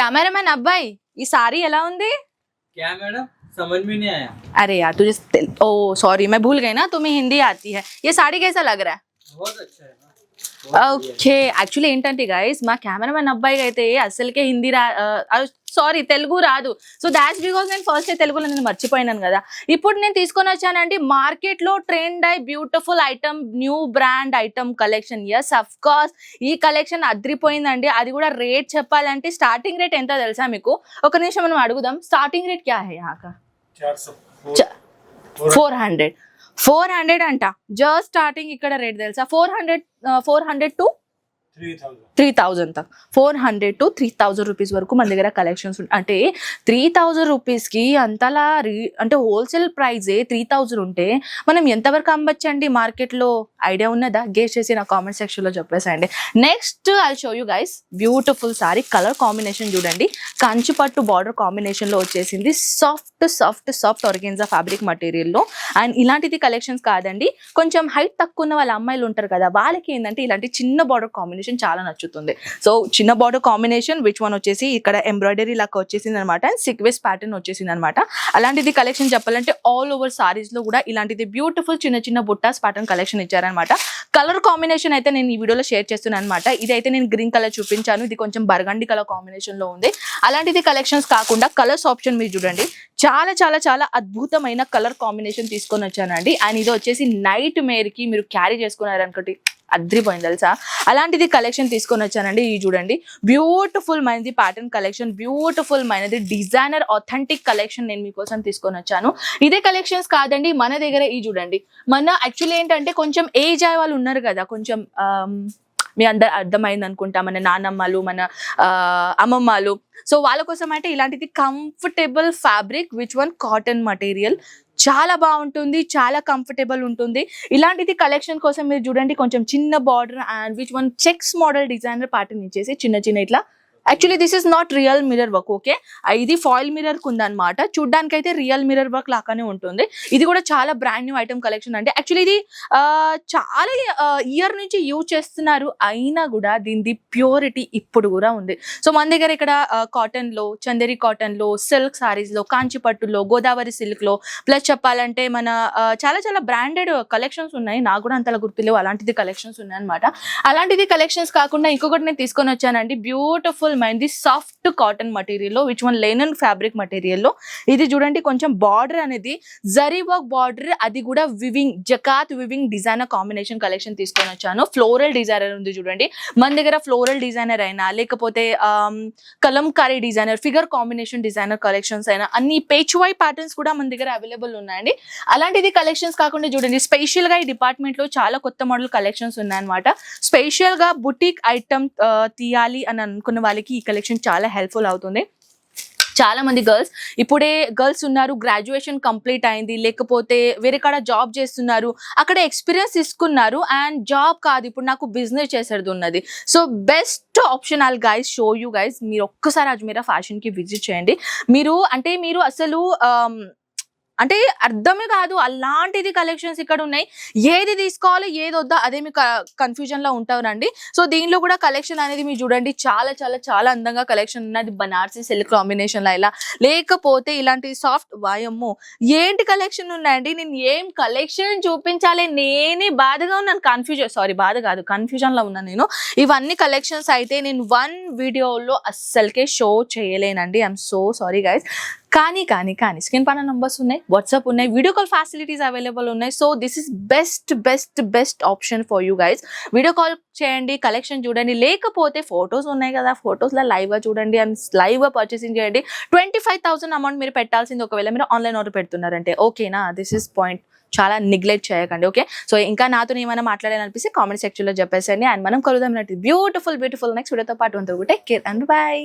Cameraman అబ్బాయి ఈ sorry ఎలా ఉంది क्या मैडम समझ में नहीं आया अरे यार तुझे ओ सॉरी मैं भूल गई ना तुम्हें हिंदी आती है ये साड़ी कैसा लग रहा है बहुत अच्छा है ना बहुत बढ़िया है। ఓకే. యాక్చువల్లీ ఏంటంటే గైస్ మా కెమెరామెన్ అబ్బాయికి అయితే అసలుకే హిందీ రా సారీ తెలుగు రాదు. సో దాట్స్ బికాస్ నేను ఫస్ట్ తెలుగులో నేను మర్చిపోయినాను కదా. ఇప్పుడు నేను తీసుకొని వచ్చానండి మార్కెట్లో ట్రెండ్ అయి beautiful item new brand item collection yes of course ఈ కలెక్షన్ అద్రిపోయిందండి. అది కూడా రేట్ చెప్పాలంటే స్టార్టింగ్ రేట్ ఎంత తెలుసా మీకు? ఒక నిమిషం మనం అడుగుదాం. స్టార్టింగ్ రేట్ క్యా హే ఫోర్ హండ్రెడ్ ఫోర్ హండ్రెడ్ అంట. జస్ట్ స్టార్టింగ్ ఇక్కడ రేట్ తెలుసా? Four hundred four hundred to three thousand తక్ four hundred to three thousand rupees వరకు మన దగ్గర కలెక్షన్స్ ఉంటాయి అంటే త్రీ థౌజండ్ రూపీస్కి అంతలా రీ అంటే హోల్సేల్ ప్రైజే త్రీ థౌజండ్ ఉంటే మనం ఎంతవరకు అమ్మచ్చండి మార్కెట్లో ఐడియా ఉన్నదా? గేస్ చేసి నా కామెంట్ సెక్షన్లో చెప్పేసండి next I show you guys beautiful sari colour combination చూడండి. కంచి పట్టు బార్డర్ కాంబినేషన్లో వచ్చేసింది. Soft soft soft organza fabric మటీరియల్లో and ఇలాంటిది కలెక్షన్స్ కాదండి. కొంచెం హైట్ తక్కువ ఉన్న వాళ్ళ అమ్మాయిలు ఉంటారు కదా వాళ్ళకి ఏంటంటే ఇలాంటి చిన్న బార్డర్ కాంబినేషన్ చాలా నచ్చుతుంది. సో చిన్న బార్డర్ కాంబినేషన్ విచ్ వన్ వచ్చేసి ఇక్కడ ఎంబ్రాయిడరీ లాగా వచ్చేసింది అనమాట అండ్ సిక్వెస్ ప్యాటర్న్ వచ్చేసింది అనమాట అలాంటిది కలెక్షన్ చెప్పాలంటే ఆల్ ఓవర్ సారీస్లో కూడా ఇలాంటిది బ్యూటిఫుల్ చిన్న చిన్న బుట్టాస్ ప్యాటర్న్ కలెక్షన్ ఇచ్చారనమాట కలర్ కాంబినేషన్ అయితే నేను ఈ వీడియోలో షేర్ చేస్తున్నాను అనమాట ఇది అయితే నేను గ్రీన్ కలర్ చూపించాను. ఇది కొంచెం బర్గండి కలర్ కాంబినేషన్లో ఉంది. అలాంటిది కలెక్షన్స్ కాకుండా కలర్స్ ఆప్షన్ మీరు చూడండి. చాలా చాలా చాలా అద్భుతమైన కలర్ కాంబినేషన్ తీసుకొని వచ్చానండి. అండ్ ఇది వచ్చేసి నైట్ మేర్కి మీరు క్యారీ చేసుకున్నారు అనుకోటి అద్రిపోయింది తెలుసా? అలాంటిది కలెక్షన్ తీసుకొని వచ్చానండి ఇది చూడండి. బ్యూటిఫుల్ మైనది ప్యాటర్న్ కలెక్షన్ బ్యూటిఫుల్ మైనది డిజైనర్ అథెంటిక్ కలెక్షన్ నేను మీకోసం తీసుకొని వచ్చాను. ఇదే కలెక్షన్స్ కాదండి మన దగ్గర ఈ చూడండి. మన యాక్చువల్లీ ఏంటంటే కొంచెం ఏజ్ అయ్యే వాళ్ళు ఉన్నారు కదా కొంచెం మీ అందరు అర్థమైంది అనుకుంటా మన నానమ్మలు మన అమ్మమ్మలు. సో వాళ్ళ కోసం అంటే ఇలాంటిది comfortable fabric which one cotton material చాలా బాగుంటుంది చాలా కంఫర్టబుల్ ఉంటుంది. ఇలాంటిది కలెక్షన్ కోసం మీరు చూడండి కొంచెం చిన్న border and which one checks model designer pattern ఇచ్చేసి చిన్న చిన్న ఇట్లా actually this is not real mirror work okay ఇది ఫాయిల్ మిర్రర్ ఉందన్నమాట చూడ్డానికి అయితే రియల్ మిర్రర్ వర్క్ లాగానే ఉంటుంది. ఇది కూడా చాలా బ్రాండ్ న్యూ ఐటమ్ కలెక్షన్ అంటే యాక్చువల్లీ ఇది చాలా ఇయర్ నుంచి యూజ్ చేస్తున్నారు. అయినా కూడా దీనిది ప్యూరిటీ ఇప్పుడు కూడా ఉంది. సో మన దగ్గర ఇక్కడ కాటన్లో చందేరి కాటన్లో సిల్క్ సారీస్లో గోదావరి సిల్క్లో ప్లస్ చెప్పాలంటే మన చాలా చాలా బ్రాండెడ్ కలెక్షన్స్ ఉన్నాయి. నాకు కూడా అంతలా గుర్తులేవు. అలాంటిది కలెక్షన్స్ ఉన్నాయన్నమాట. అలాంటిది కలెక్షన్స్ కాకుండా ఇంకొకటి నేను తీసుకొని వచ్చానండి. బ్యూటిఫుల్ మైంది సాఫ్ట్ కాటన్ మటీరియల్లో విచ్ వన్ లెనన్ ఫ్యాబ్రిక్ మటీరియల్లో ఇది చూడండి కొంచెం బార్డర్ అనేది జరీ వర్క్ బార్డర్ అది కూడా weaving jacquard weaving designer combination collection తీసుకొని వచ్చాను. ఫ్లోరల్ డిజైనర్ ఉంది చూడండి. మన దగ్గర ఫ్లోరల్ డిజైనర్ అయినా లేకపోతే um, Kalamkari designer figure combination designer collections అయినా అన్ని పేచ్ వై ప్యాటర్న్స్ కూడా మన దగ్గర అవైలబుల్ ఉన్నాయండి. అలాంటిది కలెక్షన్స్ కాకుండా చూడండి స్పెషల్గా ఈ డిపార్ట్మెంట్లో చాలా కొత్త మోడల్ కలెక్షన్స్ ఉన్నాయన్నమాట. స్పెషల్గా బుటీక్ ఐటమ్ uh, తీయాలి అని అనుకున్న వాళ్ళకి ఈ కలెక్షన్ చాలా హెల్ప్ఫుల్ అవుతుంది. చాలా మంది గర్ల్స్ ఇప్పుడే గర్ల్స్ ఉన్నారు గ్రాడ్యుయేషన్ కంప్లీట్ అయింది లేకపోతే వేరే కాడ జాబ్ చేస్తున్నారు అక్కడ ఎక్స్పీరియన్స్ తీసుకున్నారు అండ్ జాబ్ కాదు ఇప్పుడు నాకు బిజినెస్ చేసేది ఉన్నది. So best option all guys show you guys మీరు ఒక్కసారి అజ్మీరా ఫ్యాషన్కి విజిట్ చేయండి. మీరు అంటే మీరు అసలు um, అంటే అర్థమే కాదు అలాంటిది కలెక్షన్స్ ఇక్కడ ఉన్నాయి. ఏది తీసుకోవాలి ఏది వద్దా అదే మీకు కన్ఫ్యూజన్లో ఉంటారండి. సో దీనిలో కూడా కలెక్షన్ అనేది మీరు చూడండి చాలా చాలా చాలా అందంగా కలెక్షన్ ఉన్నది. బనార్సీ సిల్క్ కాంబినేషన్లో ఇలా. లేకపోతే ఇలాంటి సాఫ్ట్ వాయమ్మో. ఏంటి కలెక్షన్ ఉన్నాయండి? నేను ఏం కలెక్షన్ చూపించాలి? నేనే బాధగా ఉన్నాను. కన్ఫ్యూజన్ సారీ బాధ కాదు. కన్ఫ్యూజన్లో ఉన్నాను నేను. ఇవన్నీ కలెక్షన్స్ అయితే నేను వన్ వీడియోలో అస్సలకే షో చేయలేనండి. ఐఎమ్ సో సారీ గైస్ కానీ కానీ కానీ స్క్రీన్ పైన నంబర్స్ ఉన్నాయి వాట్సాప్ ఉన్నాయి వీడియో కాల్ ఫెసిలిటీస్ అవైలబుల్ ఉన్నాయి. So this is best best best option for you guys video call చేయండి కలెక్షన్ చూడండి లేకపోతే ఫొటోస్ ఉన్నాయి కదా ఫొటోస్లో లైవ్గా చూడండి అండ్ లైవ్గా పర్చేసింగ్ చేయండి. ట్వంటీ ఫైవ్ థౌసండ్ అమౌంట్ మీరు పెట్టాల్సింది ఒకవేళ మీరు ఆన్లైన్ ఆర్డర్ పెడుతున్నారంటే ఓకేనా దిస్ ఇస్ పాయింట్ చాలా నెగ్లెక్ట్ చేయకండి ఓకే సో ఇంకా నాతో ఏమైనా మాట్లాడాలనిపిస్తే కామెంట్ సెక్షన్లో చెప్పేసండి అండ్ మనం కలుద్దాం బ్యూటిఫుల్ బ్యూటిఫుల్ నెక్స్ట్ వీడియోతో పాటు ఉంటుంది టేక్ కేర్ అండ్ బాయ్